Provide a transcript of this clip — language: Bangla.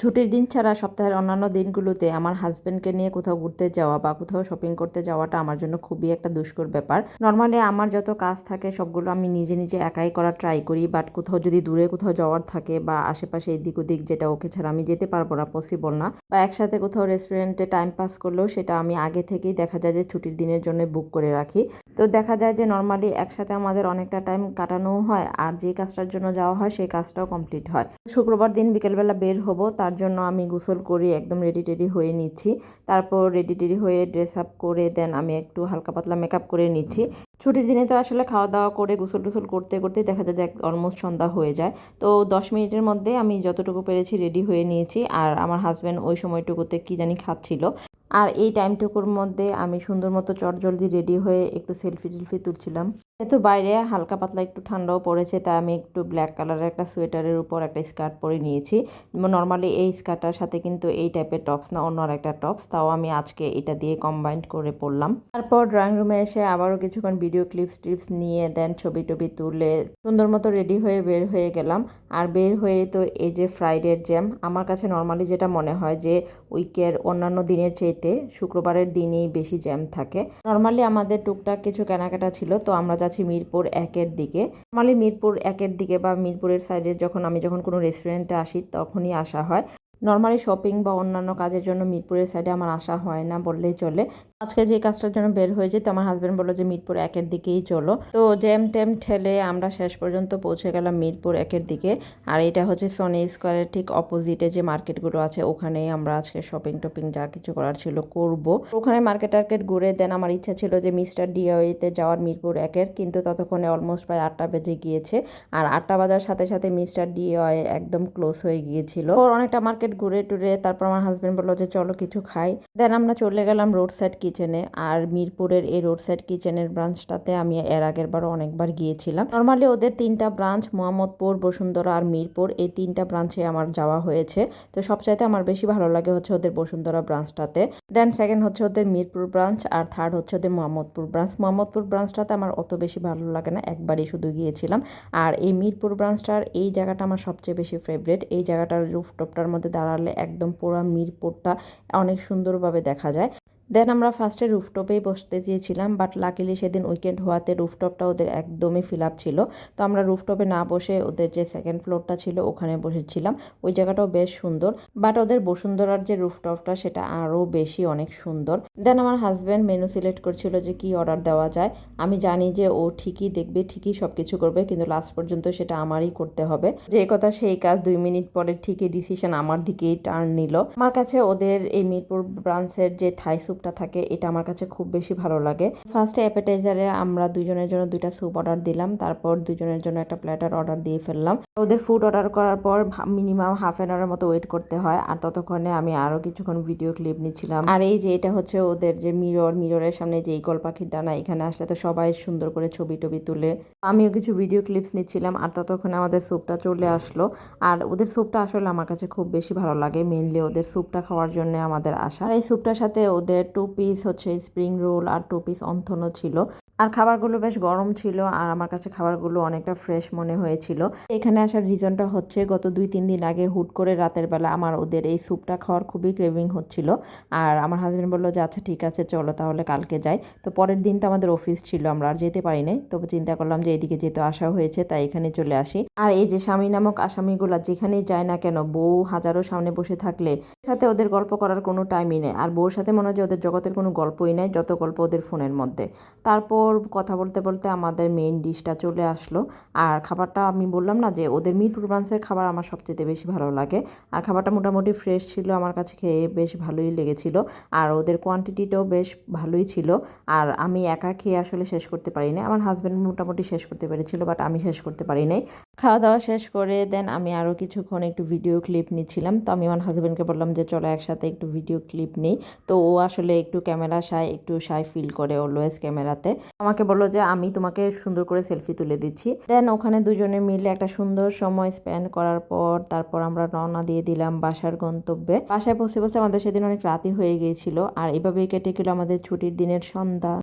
ছুটির দিন ছাড়া সপ্তাহের অন্যান্য দিনগুলোতে আমার হাজব্যান্ডকে নিয়ে কোথাও ঘুরতে যাওয়া বা কোথাও শপিং করতে যাওয়াটা আমার জন্য খুবই একটা দুষ্কর ব্যাপার। নর্মালি আমার যত কাজ থাকে সবগুলো আমি নিজে নিজে একাই করার ট্রাই করি বাট কোথাও যদি দূরে কোথাও যাওয়ার থাকে বা আশেপাশে এদিক ওদিক যেটা ওকে ছাড়া আমি যেতে পারব না পসিবল না, বা একসাথে কোথাও রেস্টুরেন্টে টাইম পাস করলেও সেটা আমি আগে থেকেই দেখা যায় যে ছুটির দিনের জন্য বুক করে রাখি। তো দেখা যায় যে নর্মালি একসাথে আমাদের অনেকটা টাইম কাটানোও হয়, আর যে কাজটার জন্য যাওয়া হয় সেই কাজটাও কমপ্লিট হয়। শুক্রবার দিন বিকেলবেলা বের হব, তার জন্য আমি গোসল করি, একদম রেডি টেডি হয়ে নিচ্ছি। তারপর রেডি টেডি হয়ে ড্রেস আপ করে দেন আমি একটু হালকা পাতলা মেকআপ করে নিচ্ছি। ছুটির দিনে তো আসলে খাওয়া দাওয়া করে গোসল টুসল করতে করতে দেখা যায় যে অলমোস্ট সন্ধ্যা হয়ে যায়। তো দশ মিনিটের মধ্যে আমি যতটুকু পেরেছি রেডি হয়ে নিয়েছি, আর আমার হাজব্যান্ড ওই সময়টুকুতে কি জানি খাচ্ছিল। আর এই টাইমটুকুর মধ্যে আমি সুন্দর মতো চটজলদি রেডি হয়ে একটু সেলফি টেলফি তুলছিলাম। যেহেতু বাইরে হালকা পাতলা একটু ঠান্ডাও পড়েছে, তাই আমি একটু ব্ল্যাক কালারের একটা সোয়েটারের উপর একটা স্কার্ট পরে নিয়েছি। নর্মালি এই স্কার্টটার সাথে কিন্তু এই টাইপের টপস না, অন্য আর একটা টপস তাও আমি আজকে এটা দিয়ে কম্বাইন্ড করে পরলাম। তারপর ড্রয়িং রুমে এসে আবারও কিছুক্ষণ ভিডিও ক্লিপস টিপস নিয়ে দেন ছবি টবি তুলে সুন্দর মতো রেডি হয়ে বের হয়ে গেলাম। আর বের হয়ে তো এই যে ফ্রাইডের জ্যাম আমার কাছে নর্মালি যেটা মনে হয় যে উইকের অন্যান্য দিনের চাইতে শুক্রবারের দিনেই বেশি জ্যাম থাকে। নর্মালি আমাদের টুকটাক কিছু কেনাকাটা ছিল, তো আমরা যাচ্ছি মিরপুর একের দিকে। নর্মালি মিরপুর একের দিকে বা মিরপুরের সাইডে যখন আমি যখন কোনো রেস্টুরেন্টে আসি তখনই আসা হয়। নর্মালি শপিং বা অন্যান্য কাজের জন্য মিরপুরের সাইডে আমার আসা হয় না বললেই চলে। আজকে যে কাজটার জন্য বের হয়েছে, তো আমার হাজব্যান্ড বলল যে মিরপুর একের দিকেই চলো। তো জ্যাম ট্যাম ঠেলে আমরা শেষ পর্যন্ত পৌঁছে গেলাম মিরপুর একের দিকে। আর এটা হচ্ছে সনি স্কোয়ারের ঠিক অপোজিটে যে মার্কেটগুলো আছে, ওখানেই আমরা আজকে শপিং টপিং যা কিছু করার ছিল করব। ওখানে মার্কেট টার্কেট ঘুরে দেন আমার ইচ্ছা ছিল যে মিস্টার ডিওইতে যাওয়ার মিরপুর একের, কিন্তু ততক্ষণে অলমোস্ট প্রায় আটটা বেজে গিয়েছে। আর আটটা বাজার সাথে সাথে মিস্টার ডিওয়ে একদম ক্লোজ হয়ে গিয়েছিল। ওর অনেকটা মার্কেট ঘুরে টুরে, তারপর আমার হাজব্যান্ড বলল যে চলো কিছু খাই। দেন আমরা চলে গেলাম রোড সাইড কিচেনে আর মিরপুরের এই রোড সাইড কিচেনের ব্রাঞ্চটাতে আমি এর আগের বারও অনেকবার গিয়েছিলাম। নর্মালি ওদের তিনটা ব্রাঞ্চ মোহাম্মদপুর, বসুন্ধরা আর মিরপুর, এই তিনটা ব্রাঞ্চে আমার যাওয়া হয়েছে। তো সবচাইতে আমার বেশি ভালো লাগে হচ্ছে ওদের বসুন্ধরা ব্রাঞ্চটাতে দেন সেকেন্ড হচ্ছে ওদের মিরপুর ব্রাঞ্চ আর থার্ড হচ্ছে ওদের মোহাম্মদপুর ব্রাঞ্চ মোহাম্মদপুর ব্রাঞ্চটাতে আমার অত বেশি ভালো লাগে না, একবারই শুধু গিয়েছিলাম। আর এই মিরপুর ব্রাঞ্চটার এই জায়গাটা আমার সবচেয়ে বেশি ফেভারেট এই জায়গাটার রুফটপটার মধ্যে দাঁড়ালে একদম পুরো মিরপুরটা অনেক সুন্দরভাবে দেখা যায়। দেন আমরা ফার্স্টে রুফটপেই বসতে চেয়েছিলাম বাট লাকিলি সেদিন উইকেন্ড হওয়াতে রুফটপটা ওদের একদমই ফিল আপ ছিল। তো আমরা রুফটপে না বসে ওদের যে সেকেন্ড ফ্লোরটা ছিল, ওখানে বসেছিলাম। ওই জায়গাটাও বেশ সুন্দর বাট ওদের বসুন্ধরার যে রুফটপটা সেটা আরও বেশি অনেক সুন্দর। দেন আমার হাজব্যান্ড মেনু সিলেক্ট করছিল যে কি অর্ডার দেওয়া যায়। আমি জানি যে ও ঠিকই দেখবে, ঠিকই সব কিছু করবে, কিন্তু লাস্ট পর্যন্ত সেটা আমারই করতে হবে। যে কথা সেই কাজ দুই মিনিট পরে ঠিকই ডিসিশন আমার দিকেই টার্ন নিল। আমার কাছে ওদের এই মিরপুর ব্রাঞ্চের যে থাই স্যুপ স্যুপটা থাকে, এটা আমার কাছে খুব বেশি ভালো লাগে। ফার্স্টে অ্যাপেটাইজারে আমরা দুজনের জন্য দুইটা স্যুপ অর্ডার দিলাম, তারপর দুজনের জন্য একটা প্ল্যাটার অর্ডার দিয়ে ফেললাম। ওদের ফুড অর্ডার করার পর মিনিমাম হাফ অ্যান আওয়ারের মতো ওয়েট করতে হয়, আর ততক্ষণে আমি আরও কিছুক্ষণ ভিডিও ক্লিপ নিচ্ছিলাম। আর এই যে, এটা হচ্ছে ওদের যে মিরর মিররের সামনে যে ইগল পাখির ডানা, এখানে আসলে তো সবাই সুন্দর করে ছবি টবি তুলে। আমিও কিছু ভিডিও ক্লিপস নিচ্ছিলাম, আর ততক্ষণে আমাদের স্যুপটা চলে আসলো। আর ওদের স্যুপটা আসলে আমার কাছে খুব বেশি ভালো লাগে মেনলি ওদের স্যুপটা খাওয়ার জন্য আমাদের আসা আর এই স্যুপটার সাথে ওদের টু পিস হচ্ছে স্প্রিং রোল আর টু পিস অন্থনও ছিল। আর খাবারগুলো বেশ গরম ছিল আর আমার কাছে খাবারগুলো অনেকটা ফ্রেশ মনে হয়েছিল। এখানে আসার রিজনটা হচ্ছে গত দুই, তিন দিন আগে হুট করে রাতের বেলা আমার ওদের এই স্যুপটা খাওয়ার খুবই ক্রেভিং হচ্ছিল। আর আমার হাজব্যান্ড বলল যে আচ্ছা ঠিক আছে, চলো তাহলে কালকে যাই। তো পরের দিন তো আমাদের অফিস ছিল, আমরা আর যেতে পারি নাই। তবে চিন্তা করলাম যে এইদিকে যেহেতু আসা হয়েছে, তাই এখানে চলে আসি। আর এই যে স্বামী নামক আসামিগুলা যেখানেই যায় না কেন, বউ হাজারো সামনে বসে থাকলে সাথে ওদের গল্প করার কোনো টাইমই নেই। আর বউর সাথে মনে হয় যে, ওদের জগতের কোনো গল্পই নেই, যত গল্প ওদের ফোনের মধ্যে। তারপর কথা বলতে বলতে আমাদের মেইন ডিশটা চলে আসলো। আর খাবারটা আমি বললাম না যে, ওদের মিরপুর ব্রাঞ্চের খাবার আমার সবচেয়ে বেশি ভালো লাগে। আর খাবারটা মোটামুটি ফ্রেশ ছিল, আমার কাছে খেয়ে বেশ ভালোই লেগেছিল। আর ওদের কোয়ান্টিটিটাও বেশ ভালোই ছিল। আর আমি একা খেয়ে আসলে শেষ করতে পারি না আমার হাজব্যান্ড মোটামুটি শেষ করতে পেরেছিল বাট আমি শেষ করতে পারি নাই। খাওয়া দাওয়া শেষ করে দেন আমি আরও কিছুক্ষণ একটু ভিডিও ক্লিপ নিচ্ছিলাম। তো আমি আমার হাজব্যান্ডকে বললাম যে, চলো একসাথে একটু ভিডিও ক্লিপ নিই। তো ও আসলে একটু ক্যামেরা সায় একটু সাই ফিল করে অলওয়েজ ক্যামেরাতে আমাকে বলল যে, আমি তোমাকে সুন্দর করে সেলফি তুলে দিচ্ছি। দেন ওখানে দুজনে মিলে একটা সুন্দর সময় স্পেন্ড করার পর তারপর আমরা রওনা দিয়ে দিলাম বাসার গন্তব্যে। বাসায় পৌঁছে পৌঁছে আমাদের সেদিন অনেক রাতি হয়ে গিয়েছিল, আর এভাবেই কেটে গেল আমাদের ছুটির দিনের সন্ধ্যা।